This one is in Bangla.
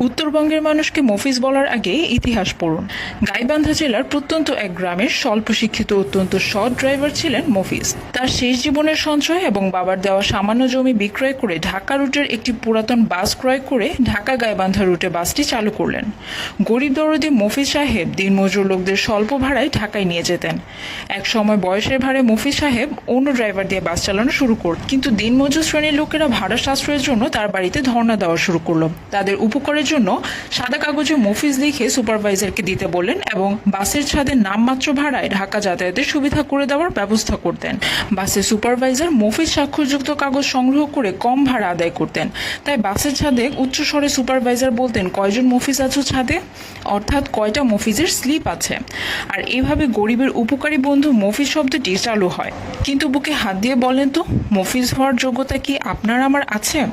উত্তরবঙ্গের মানুষকে মফিজ বলার আগে ইতিহাস পড়ুন। গাইবান্ধা জেলার প্রত্যন্ত এক গ্রামের স্বল্প শিক্ষিত অত্যন্ত সৎ ড্রাইভার ছিলেন মফিজ। তার শেষ জীবনের সঞ্চয় এবং বাবার দেওয়া সামান্য জমি বিক্রয় করে ঢাকা রুটের একটি পুরাতন বাস ক্রয় করে ঢাকা গাইবান্ধা রুটে বাসটি চালু করলেন। গরিব দরদি মফিজ সাহেব দিনমজুর লোকদের স্বল্প ভাড়ায় ঢাকায় নিয়ে যেতেন। এক সময় বয়সের ভারে মফিজ সাহেব অন্য ড্রাইভার দিয়ে বাস চালানো শুরু করল কিন্তু দিনমজুর শ্রেণির লোকেরা ভাড়া সাশ্রয়ের জন্য তার বাড়িতে ধর্ণা দেওয়া শুরু করল। তাদের উপকারের জন্য সাদা কাগজে মফিজ লিখে সুপারভাইজারকে দিতে বললেন এবং বাসের ছাদে নামমাত্র ভাড়ায় ঢাকা যাতায়াতের সুবিধা করে দেওয়ার ব্যবস্থা করতেন। বাসের সুপারভাইজার মফিজ স্বাক্ষরযুক্ত কাগজ সংগ্রহ করে কম ভাড়া আদায় করতেন। তাই বাসের ছাদে উচ্চস্বরে সুপারভাইজার বলতেন, কয়জন মফিজ আছো ছাদে? অর্থাৎ কয়টা মফিজের স্লিপ আছে। আর এভাবে গরিবের উপকারী বন্ধু মফিজ শব্দটি চালু হয়। কিন্তু বুকে হাত দিয়ে বলেন তো, মফিজ হওয়ার যোগ্যতা কি আপনার আমার আছে?